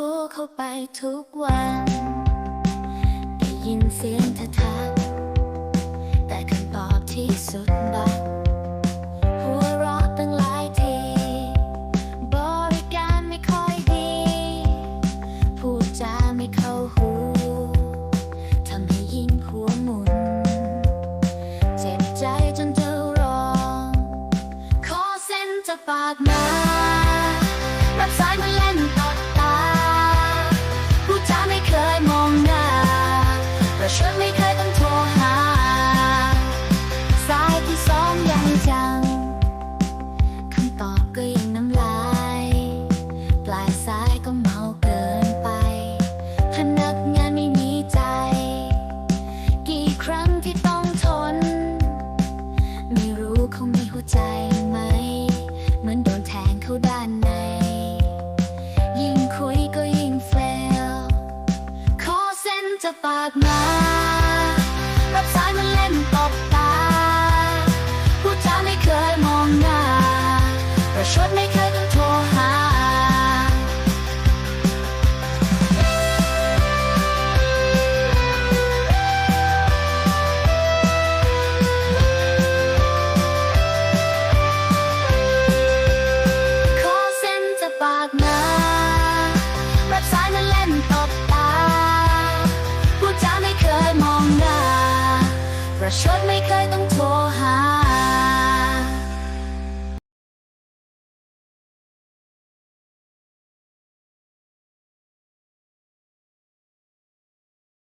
โทรเข้าไปทุกวัน ได้ยินเสียงเธอทัก แต่คำตอบที่สุดบักหัวเราะตั้งหลายที บริการไม่ค่อยดี พูดจาไม่เข้าหูทำให้ยิ่งหัวหมุน เจ็บใจจนจะร้อง ขอเส้นจะปากมา รับสายมาเล่นายก็เมาเกินไปพนักงานไม่มีใจ กี่ครั้งที่ต้องทน ไม่รู้เขามีหัวใจไหม เหมือนโดนแทงเข้าด้านใน ยิ่งคุยก็ยิ่งเฟลขอเส้นจะปากมา รับสายมาเล่นตบตาพูดจาไม่เคยมองหน้าประชดไม่เคยต้องโทรากมารับสายมาเล่นตบตาพูดจาไม่เคยมองหน้าประชดไม่เคยต้อง